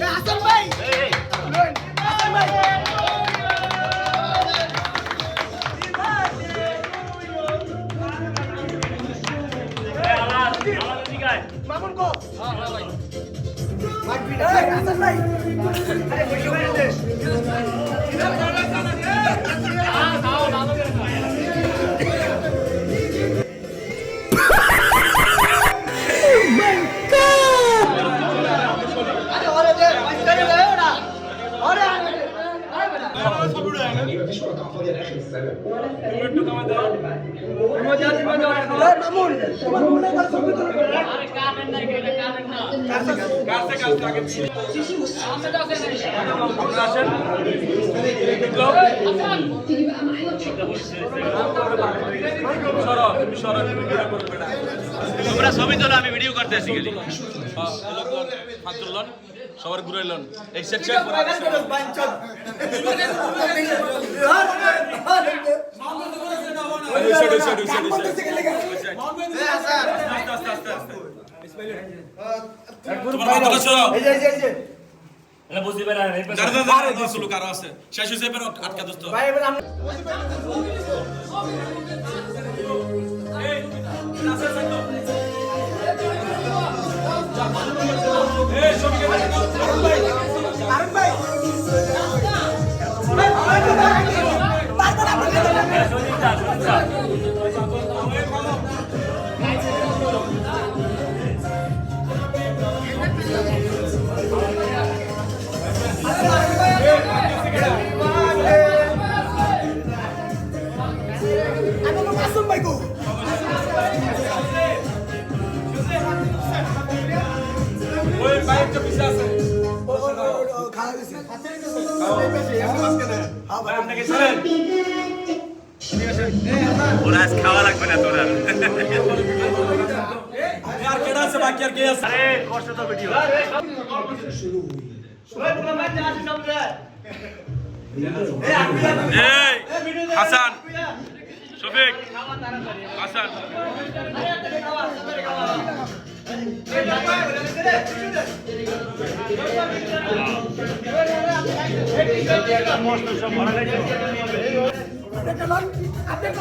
Hasan Bey! Hasan Bey! তোমরা ছবি তোলো ভাই। ভিডিও করতে আসি গেলি ভাই। ঘুরে এলেন এই সেট চেক করে ওই সাইড ওই সাইড ওই সাইড ওই সাইড তোমার মাথাটা সরাও এটা বুঝতে পারে না দাঁড়া দাঁড়া দাঁড়া দশ লোক আরও আছে শেষ হয়েছে এবার আটকা দোস্ত ওরা আজ খাওয়া লাগবে না তোরা আর। কেডা আছে বাকি আর কে আছে আরে কষ্ট তো ভিডিও এই, হাসান, শফিক, হাসান। শফিক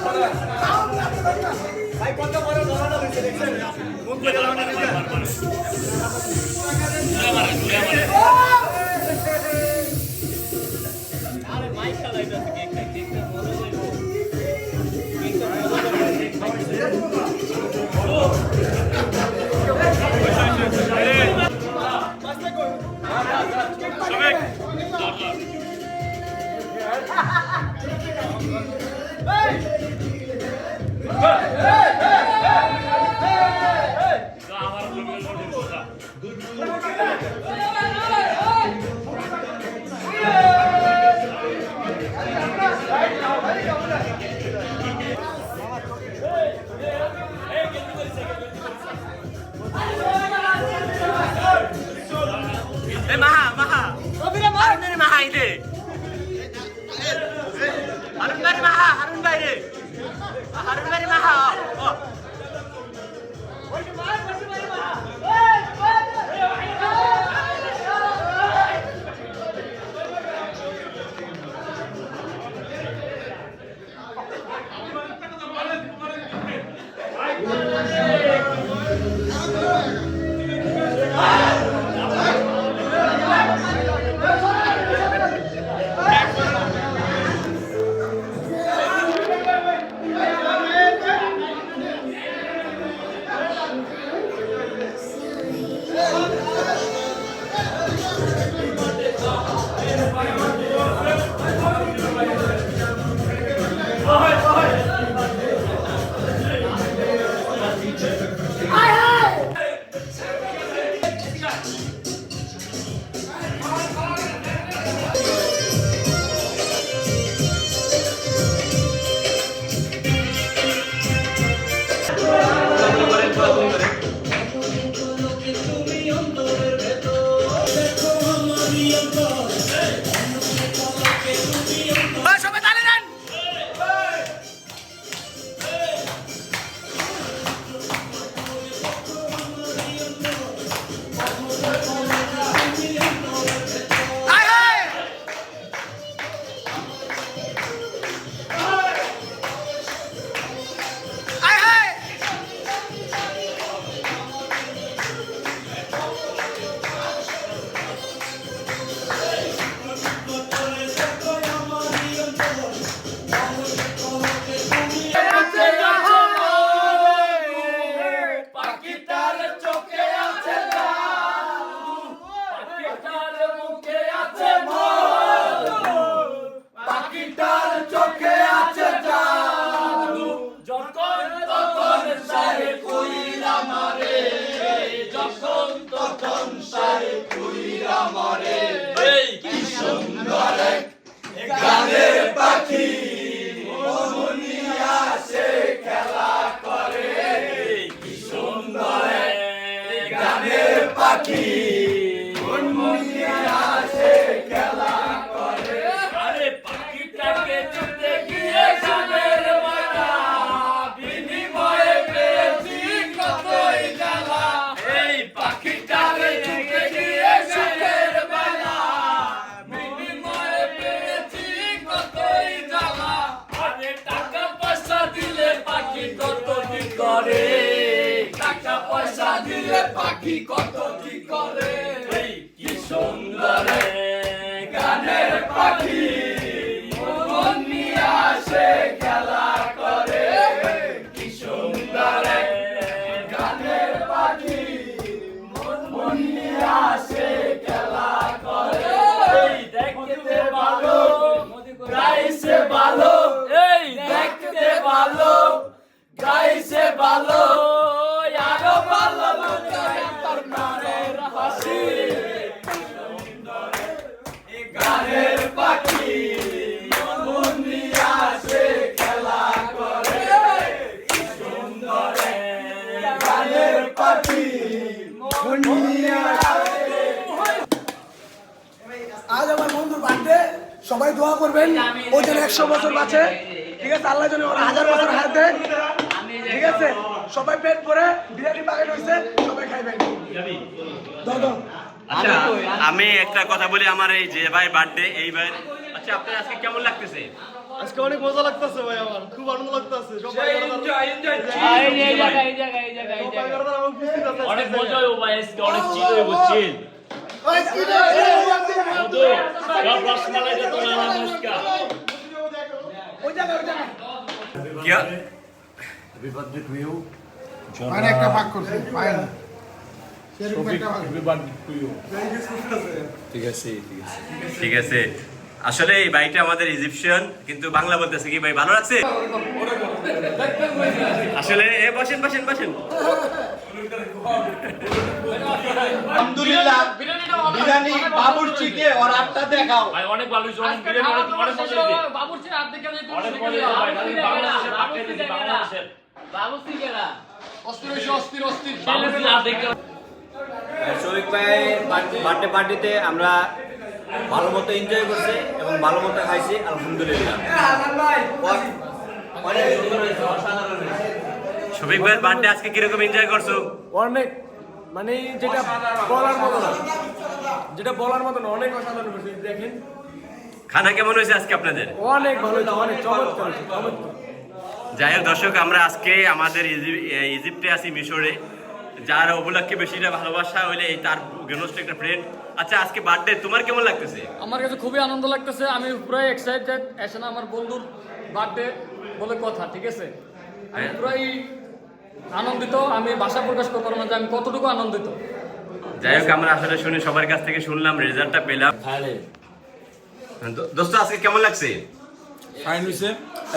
মরে এই কি দিলে পাখি কত কি করে? কি সুন্দর গানের পাখি। মন নিয়ে আসে খেলা করে। কি সুন্দর গানের পাখি। মন নিয়ে আসে খেলা করে। দেখতে ভালো গাইছে ভালো। এই দেখতে ভালো গাইছে ভালো। দোয়া করবেন ও যেন একশো বছর বাঁচে ঠিক আছে আল্লাহ যেন ওর হাজার বছর হায়াত দেয় ঠিক আছে সবাই পেট ভরে বিরিয়ানি পাকেট হয়েছে সবাই খাইবেন দাও আচ্ছা আমি একটা কথা বলি আমার এই যে ভাই বার্থডে এই ভাই আচ্ছা আপনার আজকে কেমন লাগতেছে আজকে অনেক মজা লাগতেছে ভাই আমার খুব আনন্দ লাগতেছে সবাই অনেক মজা হইব ভাই আজকে অনেক চিল হইব চিল মানে একটা ভাগ করছে পায় না। ঠিক আছে আসলে এই ভাইটা আমাদের ইজিপশিয়ান কিন্তু বাংলা বলতেছে কি ভাই ভালো লাগছে? আসলে এ বসেন বসেন বসেন। আলহামদুলিল্লাহ। বিরিয়ানি বাবুর্চিকে ওর আটটা দেখাও। ভাই অনেক ভালো হয়েছে অনেক বিরিয়ানি অনেক অনেক মজা হয়েছে। অনেক মজা হয়েছে ভাই আমি বাংলাদেশের পাঠিয়ে দিয়েছি বাংলাদেশের। অস্থির হয়েছে অস্থির অস্থির। বাবুর্চি আর দেখতে শফিক ভাইয়ের বার্থডে পার্টিতে আমরা ভালো মতো এনজয় করছি এবং ভালো মতো খাইছি আলহামদুলিল্লাহ। শফিক ভাইয়ের বার্থডে আজকে কীরকম এনজয় করছ? অনেক মানে যেটা বলার মতো না। যেটা বলার মতো না অনেক অসাধারণ হয়েছে দেখেন। খানা কেমন হয়েছে আজকে আপনাদের? অনেক ভালো হয়েছে অনেক চমৎকার চমৎকার। যাই হোক দর্শক আমরা আজকে আমাদের ইজি- ইজিপ্টে আছি মিশরে। যার উপলক্ষে বেশিটা ভালোবাসা হইলে এই তার গেনস্ট একটা ফ্রেন্ড আচ্ছা আজকে বার্থডে তোমার কেমন লাগতেছে? আমার কাছে খুবই আনন্দ লাগতেছে আমি পুরাই এক্সাইটেড এসে আমার বন্ধুর বার্থডে বলে কথা ঠিক আছে? আমি হ্যাঁ। পুরাই আনন্দিত আমি ভাষা প্রকাশ করতে পারব না যে আমি কতটুকু আনন্দিত। যাই হোক আমরা আসলে শুনে সবার কাছ থেকে শুনলাম রেজাল্টটা পেলাম। দোস্ত আজকে কেমন লাগছে? ফাইন হইছে।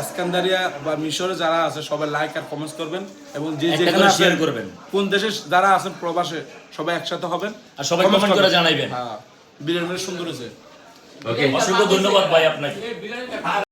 এসকান্দারিয়া বা মিশরে যারা আছে সবাই লাইক আর কমেন্টস করবেন এবং যে যেখানে share করবেন। কোন দেশে যারা আছেন প্রবাসে সবাই একসাথে হবেন। আর সবাই comment করে জানাইবেন। হ্যাঁ বিরিয়ানি সুন্দর হয়েছে। ওকে অসংখ্য ধন্যবাদ ভাই আপনাকে।